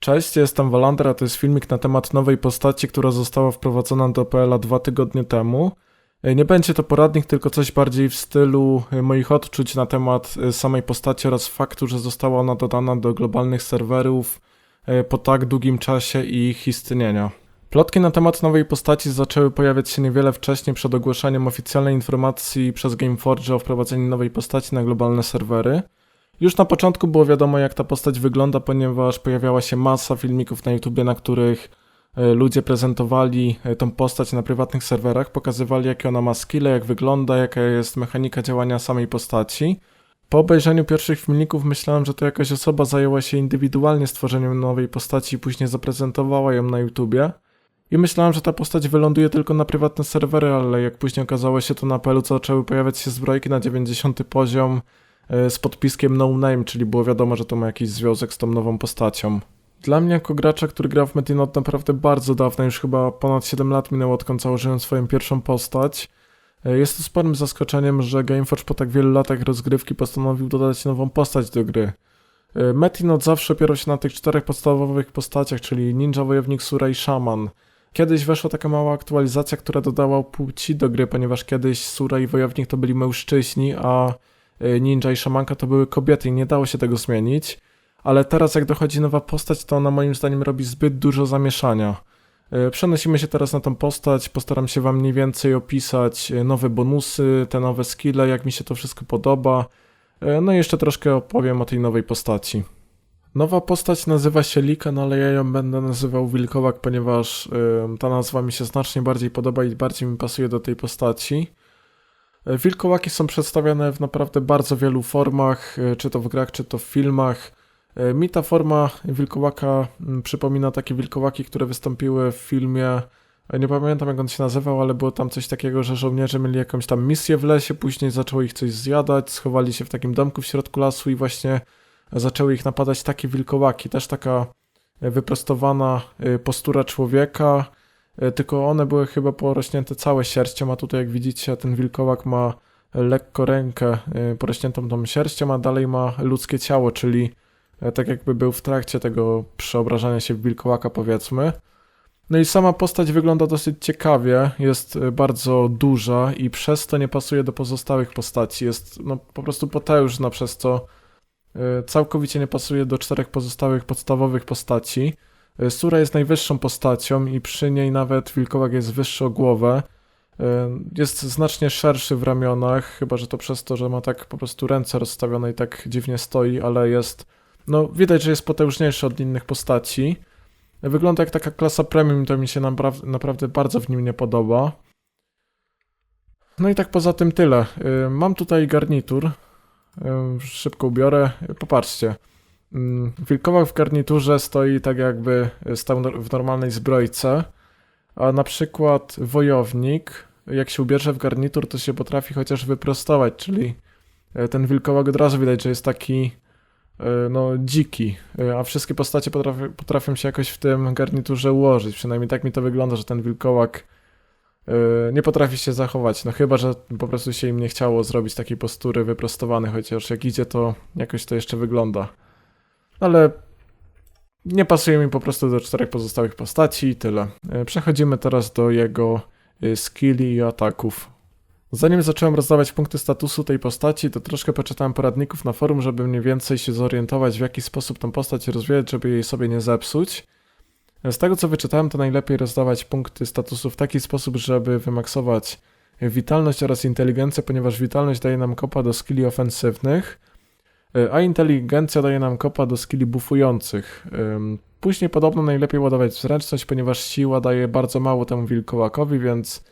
Cześć, jestem Walander, a to jest filmik na temat nowej postaci, która została wprowadzona do PL dwa tygodnie temu. E, Nie będzie to poradnik, tylko coś bardziej w stylu e, moich odczuć na temat e, samej postaci oraz faktu, że została ona dodana do globalnych serwerów po tak długim czasie ich istnienia. Plotki na temat nowej postaci zaczęły pojawiać się niewiele wcześniej przed ogłoszeniem oficjalnej informacji przez Gameforge o wprowadzeniu nowej postaci na globalne serwery. Już na początku było wiadomo, jak ta postać wygląda, ponieważ pojawiała się masa filmików na YouTubie, na których e, ludzie prezentowali e, tą postać na prywatnych serwerach, pokazywali, jakie ona ma skille, jak wygląda, jaka jest mechanika działania samej postaci. Po obejrzeniu pierwszych filmików myślałem, że to jakaś osoba zajęła się indywidualnie stworzeniem nowej postaci i później zaprezentowała ją na YouTubie. I myślałem, że ta postać wyląduje tylko na prywatne serwery, ale jak później okazało się, to na PL zaczęły pojawiać się zbrojki na 90 poziom, z podpiskiem no name, czyli było wiadomo, że to ma jakiś związek z tą nową postacią. Dla mnie jako gracza, który gra w Metin od naprawdę bardzo dawno, już chyba ponad 7 lat minęło odkąd założyłem swoją pierwszą postać, e, jest to sporym zaskoczeniem, że Gameforge po tak wielu latach rozgrywki postanowił dodać nową postać do gry. E, Metin od zawsze opierał się na tych czterech podstawowych postaciach, czyli Ninja, Wojownik, Sura i Szaman. Kiedyś weszła taka mała aktualizacja, która dodała płci do gry, ponieważ kiedyś Sura i Wojownik to byli mężczyźni, a ninja i szamanka to były kobiety i nie dało się tego zmienić. Ale teraz jak dochodzi nowa postać, to ona moim zdaniem robi zbyt dużo zamieszania. Y, Przenosimy się teraz na tą postać, postaram się wam mniej więcej opisać y, nowe bonusy, te nowe skille, jak mi się to wszystko podoba. Y, No i jeszcze troszkę opowiem o tej nowej postaci. Nowa postać nazywa się Likan, ale ja ją będę nazywał Wilkołak, ponieważ y, ta nazwa mi się znacznie bardziej podoba i bardziej mi pasuje do tej postaci. E, Wilkołaki są przedstawiane w naprawdę bardzo wielu formach, e, czy to w grach, czy to w filmach. E, Mi ta forma wilkołaka mm, przypomina takie wilkołaki, które wystąpiły w filmie. Nie pamiętam jak on się nazywał, ale było tam coś takiego, że żołnierze mieli jakąś tam misję w lesie, później zaczęło ich coś zjadać, schowali się w takim domku w środku lasu i właśnie zaczęły ich napadać takie wilkołaki. Też taka wyprostowana postura człowieka, tylko one były chyba porośnięte całe sierścią, a tutaj jak widzicie ten wilkołak ma lekko rękę e, porośniętą tą sierścią, a dalej ma ludzkie ciało, czyli e, tak jakby był w trakcie tego przeobrażania się w wilkołaka powiedzmy. No i sama postać wygląda dosyć ciekawie, jest e, bardzo duża i przez to nie pasuje do pozostałych postaci. Jest no, po prostu potężna, przez co e, całkowicie nie pasuje do czterech pozostałych podstawowych postaci. E, Sura jest najwyższą postacią i przy niej nawet wilkołak jest wyższy o głowę. E, Jest znacznie szerszy w ramionach, chyba że to przez to, że ma tak po prostu ręce rozstawione i tak dziwnie stoi, ale jest. No, widać, że jest potężniejszy od innych postaci. Wygląda jak taka klasa premium, to mi się naprawdę, naprawdę bardzo w nim nie podoba. No i tak poza tym tyle. Y, Mam tutaj garnitur. Szybko ubiorę. Popatrzcie. Mm, Wilkołak w garniturze stoi tak jakby stał nor- w normalnej zbrojce, a na przykład wojownik, jak się ubierze w garnitur, to się potrafi chociaż wyprostować, czyli e, ten wilkołak od razu widać, że jest taki e, no dziki, e, a wszystkie postacie potrafi, potrafią się jakoś w tym garniturze ułożyć, przynajmniej tak mi to wygląda, że ten wilkołak e, nie potrafi się zachować, no chyba, że po prostu się im nie chciało zrobić takiej postury wyprostowanej, chociaż jak idzie to jakoś to jeszcze wygląda ale nie pasuje mi po prostu do czterech pozostałych postaci i tyle. E, Przechodzimy teraz do jego e, skilli i ataków. Zanim zacząłem rozdawać punkty statusu tej postaci, to troszkę poczytałem poradników na forum, żeby mniej więcej się zorientować, w jaki sposób tą postać rozwijać, żeby jej sobie nie zepsuć. E, Z tego co wyczytałem, to najlepiej rozdawać punkty statusu w taki sposób, żeby wymaksować witalność oraz inteligencję, ponieważ witalność daje nam kopa do skilli ofensywnych, a inteligencja daje nam kopa do skilli buffujących. Ym, Później podobno najlepiej ładować zręczność, ponieważ siła daje bardzo mało temu wilkołakowi, więc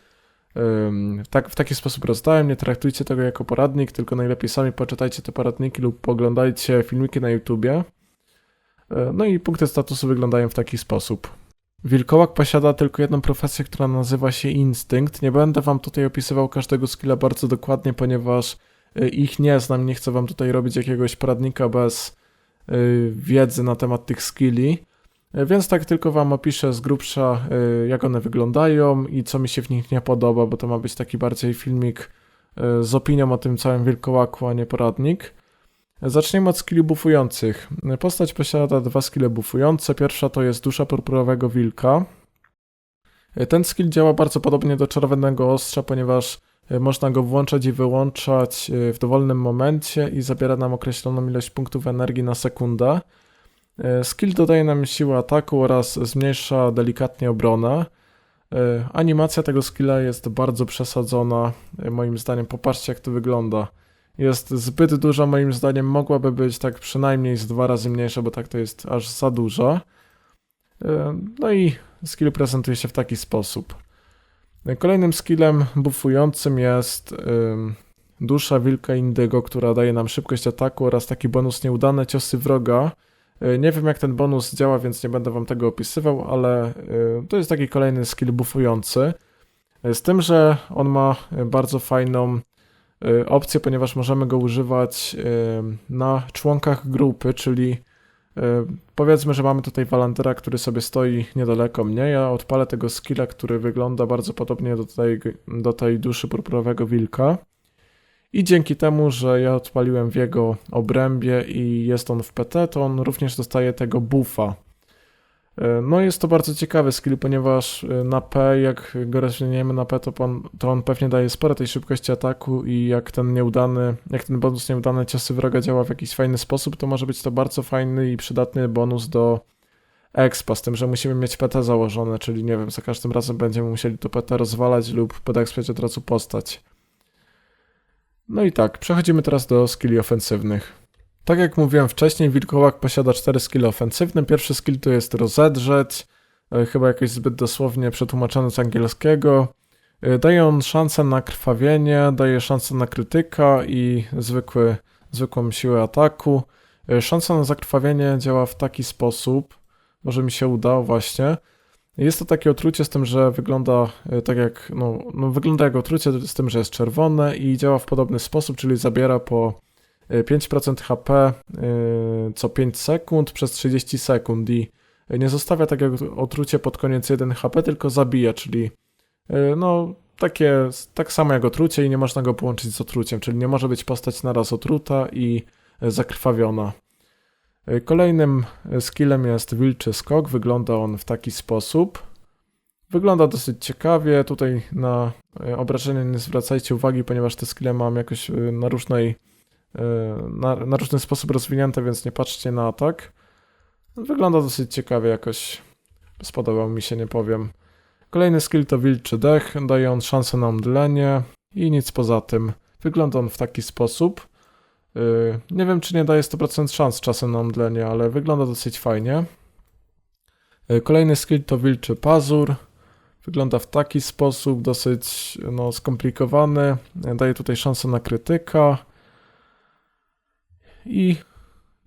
tak, w taki sposób rozdałem. Nie traktujcie tego jako poradnik, tylko najlepiej sami poczytajcie te poradniki lub poglądajcie filmiki na YouTubie. E, No i punkty statusu wyglądają w taki sposób. Wilkołak posiada tylko jedną profesję, która nazywa się instynkt. Nie będę wam tutaj opisywał każdego skilla bardzo dokładnie, ponieważ ich nie znam, nie chcę wam tutaj robić jakiegoś poradnika bez y, wiedzy na temat tych skilli. Y, Więc tak tylko wam opiszę z grubsza, y, jak one wyglądają i co mi się w nich nie podoba, bo to ma być taki bardziej filmik y, z opinią o tym całym wilkołaku, a nie poradnik. Zacznijmy od skilli buffujących. Postać posiada dwa skille buffujące. Pierwsza to jest Dusza Purpurowego Wilka. Ten skill działa bardzo podobnie do Czerwonego Ostrza, ponieważ można go włączać i wyłączać e, w dowolnym momencie i zabiera nam określoną ilość punktów energii na sekundę. E, Skill dodaje nam siłę ataku oraz zmniejsza delikatnie obronę. E, Animacja tego skilla jest bardzo przesadzona, e, moim zdaniem. Popatrzcie, jak to wygląda. Jest zbyt duża, moim zdaniem. Mogłaby być tak przynajmniej z dwa razy mniejsza, bo tak to jest aż za duża. E, No i skill prezentuje się w taki sposób. Kolejnym skillem buffującym jest dusza wilka indygo, która daje nam szybkość ataku oraz taki bonus nieudane ciosy wroga. E, Nie wiem jak ten bonus działa, więc nie będę wam tego opisywał, ale y, to jest taki kolejny skill buffujący. E, Z tym, że on ma bardzo fajną y, opcję, ponieważ możemy go używać y, na członkach grupy, czyli y, powiedzmy, że mamy tutaj Walandera, który sobie stoi niedaleko mnie. Ja odpalę tego skilla, który wygląda bardzo podobnie do tej, do tej duszy purpurowego wilka. I dzięki temu, że ja odpaliłem w jego obrębie i jest on w PT, to on również dostaje tego buffa. E, No jest to bardzo ciekawy skill, ponieważ e, na P, jak go rozwiniemy na P, to on, to on pewnie daje sporo tej szybkości ataku i jak ten nieudany, jak ten bonus nieudane ciosy wroga działa w jakiś fajny sposób, to może być to bardzo fajny i przydatny bonus do expa, z tym, że musimy mieć PT założone, czyli nie wiem, za każdym razem będziemy musieli to PT rozwalać lub podekspiać od razu postać. No i tak, przechodzimy teraz do skilli ofensywnych. Tak jak mówiłem wcześniej, Wilkołak posiada cztery skille ofensywne. Pierwszy skill to jest rozedrzeć, e, chyba jakoś zbyt dosłownie przetłumaczony z angielskiego. E, Daje on szansę na krwawienie, daje szansę na krytyka i zwykły, zwykłą siłę ataku. E, Szansa na zakrwawienie działa w taki sposób, może mi się udało właśnie. Jest to takie otrucie z tym, że wygląda tak jak, no, no wygląda jak otrucie z tym, że jest czerwone i działa w podobny sposób, czyli zabiera po 5% HP e, co 5 sekund przez 30 sekund i nie zostawia tak jak otrucie pod koniec 1 HP, tylko zabija, czyli no takie, tak samo jak otrucie i nie można go połączyć z otruciem, czyli nie może być postać naraz otruta i zakrwawiona. Kolejnym skillem jest wilczy skok. Wygląda on w taki sposób. Wygląda dosyć ciekawie. Tutaj na e, obrażenia nie zwracajcie uwagi, ponieważ te skille mam jakoś na różnej na, na różny sposób rozwinięte, więc nie patrzcie na atak. Wygląda dosyć ciekawie jakoś. Spodobał mi się, nie powiem. Kolejny skill to wilczy dech. Daje on szansę na omdlenie i nic poza tym. Wygląda on w taki sposób. Yy, Nie wiem, czy nie daje 100% szans czasem na omdlenie, ale wygląda dosyć fajnie. Yy, Kolejny skill to wilczy pazur. Wygląda w taki sposób, dosyć no, skomplikowany. Daje tutaj szansę na krytyka. I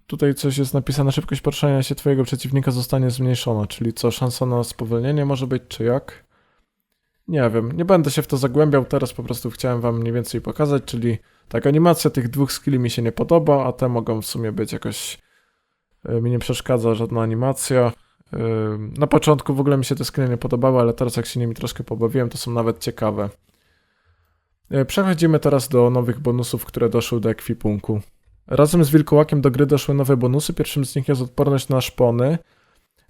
tutaj coś jest napisane, szybkość poruszania się twojego przeciwnika zostanie zmniejszona, czyli co, szansa na spowolnienie może być, czy jak? Nie wiem, nie będę się w to zagłębiał, teraz po prostu chciałem wam mniej więcej pokazać, czyli tak, animacja tych dwóch skilli mi się nie podoba, a te mogą w sumie być jakoś... y, Mi nie przeszkadza żadna animacja. Y, Na początku w ogóle mi się te skille nie podobały, ale teraz jak się nimi troszkę pobawiłem, to są nawet ciekawe. Y, Przechodzimy teraz do nowych bonusów, które doszły do ekwipunku. Razem z Wilkołakiem do gry doszły nowe bonusy. Pierwszym z nich jest odporność na szpony.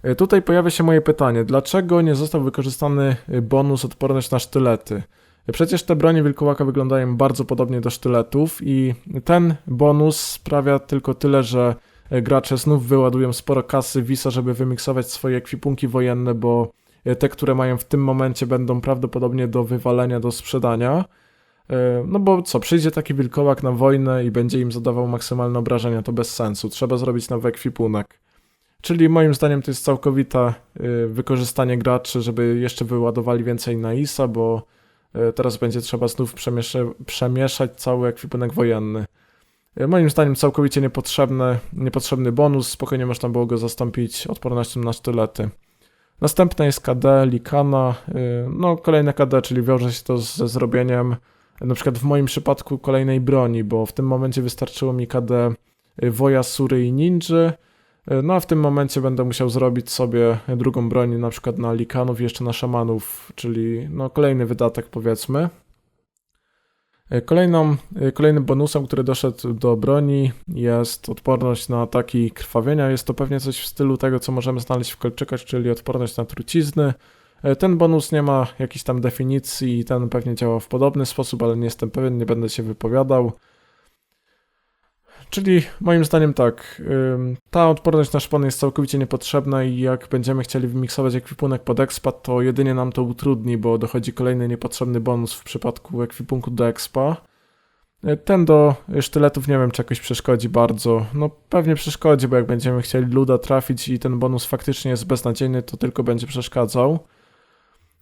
Y, Tutaj pojawia się moje pytanie, dlaczego nie został wykorzystany y, bonus odporność na sztylety? Y, Przecież te bronie wilkołaka wyglądają bardzo podobnie do sztyletów i ten bonus sprawia tylko tyle, że gracze znów wyładują sporo kasy Visa, żeby wymiksować swoje ekwipunki wojenne, bo te, które mają w tym momencie będą prawdopodobnie do wywalenia, do sprzedania. Y, No bo co, przyjdzie taki wilkołak na wojnę i będzie im zadawał maksymalne obrażenia, to bez sensu. Trzeba zrobić nowy ekwipunek. Czyli moim zdaniem to jest całkowite y, wykorzystanie graczy, żeby jeszcze wyładowali więcej na ISA, bo y, teraz będzie trzeba znów przemiesza- przemieszać cały ekwipunek wojenny. Moim zdaniem całkowicie niepotrzebny, niepotrzebny bonus, spokojnie można było go zastąpić odpornością na sztylety. Następne jest KD, Likana, no kolejne KD, czyli wiąże się to ze zrobieniem na przykład w moim przypadku kolejnej broni, bo w tym momencie wystarczyło mi KD y, Woja, Sury i Ninja, no a w tym momencie będę musiał zrobić sobie drugą broń, na przykład na likanów i jeszcze na szamanów, czyli no kolejny wydatek powiedzmy. E, Kolejną, kolejnym bonusem, który doszedł do broni jest odporność na ataki krwawienia. Jest to pewnie coś w stylu tego, co możemy znaleźć w kolczykach, czyli odporność na trucizny. E, Ten bonus nie ma jakiejś tam definicji i ten pewnie działa w podobny sposób, ale nie jestem pewien, nie będę się wypowiadał. Czyli moim zdaniem tak, ta odporność na szpony jest całkowicie niepotrzebna i jak będziemy chcieli wymiksować ekwipunek pod expa, to jedynie nam to utrudni, bo dochodzi kolejny niepotrzebny bonus w przypadku ekwipunku do expa. Y, Ten do sztyletów nie wiem, czy jakoś przeszkodzi bardzo. No pewnie przeszkodzi, bo jak będziemy chcieli luda trafić i ten bonus faktycznie jest beznadziejny, to tylko będzie przeszkadzał.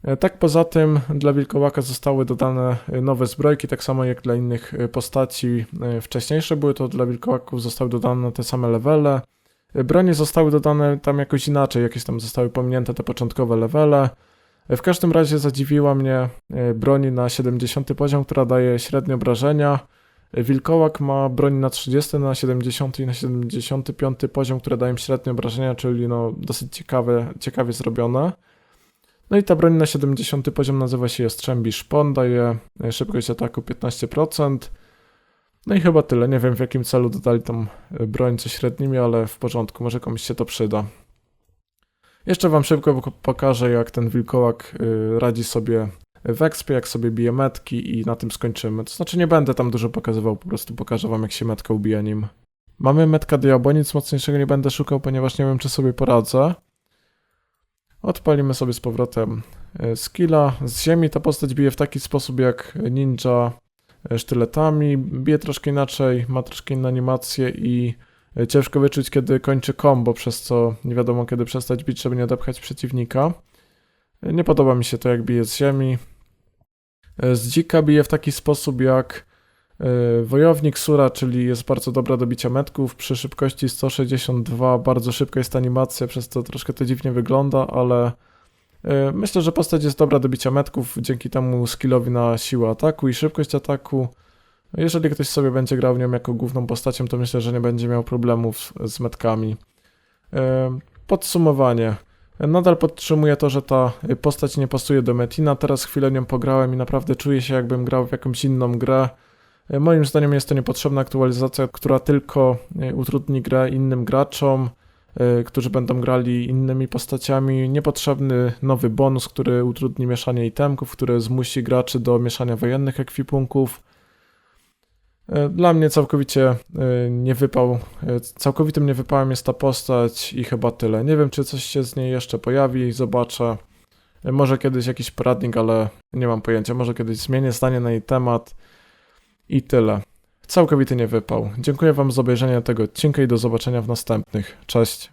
E, Tak poza tym dla wilkołaka zostały dodane e, nowe zbrojki, tak samo jak dla innych e, postaci wcześniejsze były, to dla wilkołaków zostały dodane te same levele. Bronie zostały dodane tam jakoś inaczej, jakieś tam zostały pominięte te początkowe levele. W każdym razie zadziwiła mnie broń na 70 poziom, która daje średnie obrażenia. Wilkołak ma broń na 30, na 70 i na 75 poziom, które dają średnie obrażenia, czyli no dosyć ciekawe, ciekawie zrobione. No i ta broń na 70 poziom nazywa się Jastrzębi Szpon, daje e, szybkość ataku 15%. No i chyba tyle. Nie wiem w jakim celu dodali tą e, broń co średnimi, ale w porządku, może komuś się to przyda. Jeszcze wam szybko pok- pokażę jak ten wilkołak y, radzi sobie w expie, jak sobie bije metki i na tym skończymy. To znaczy nie będę tam dużo pokazywał, po prostu pokażę wam jak się metka ubija nim. Mamy metka diabła, nic mocniejszego nie będę szukał, ponieważ nie wiem czy sobie poradzę. Odpalimy sobie z powrotem e, skilla. Z ziemi ta postać bije w taki sposób jak ninja e, sztyletami. Bije troszkę inaczej, ma troszkę inne animacje i e, ciężko wyczuć kiedy kończy combo, przez co nie wiadomo kiedy przestać bić, żeby nie odepchać przeciwnika. Nie podoba mi się to jak bije z ziemi. Z dzika bije w taki sposób jak wojownik Sura, czyli jest bardzo dobra do bicia metków. Przy szybkości 162 bardzo szybka jest animacja, przez to troszkę to dziwnie wygląda, ale e, myślę, że postać jest dobra do bicia metków dzięki temu skillowi na siłę ataku i szybkość ataku. Jeżeli ktoś sobie będzie grał nią jako główną postacią, to myślę, że nie będzie miał problemów z metkami. E, Podsumowanie. Nadal podtrzymuję to, że ta postać nie pasuje do Metina. Teraz chwilę nią pograłem i naprawdę czuję się, jakbym grał w jakąś inną grę. E, Moim zdaniem jest to niepotrzebna aktualizacja, która tylko e, utrudni grę innym graczom, e, którzy będą grali innymi postaciami. Niepotrzebny nowy bonus, który utrudni mieszanie itemków, który zmusi graczy do mieszania wojennych ekwipunków. Dla mnie całkowicie nie wypał, całkowitym nie wypałem jest ta postać i chyba tyle. Nie wiem, czy coś się z niej jeszcze pojawi, zobaczę. Może kiedyś jakiś poradnik, ale nie mam pojęcia. Może kiedyś zmienię zdanie na jej temat i tyle. Całkowity nie wypał. Dziękuję Wam za obejrzenie tego odcinka i do zobaczenia w następnych. Cześć.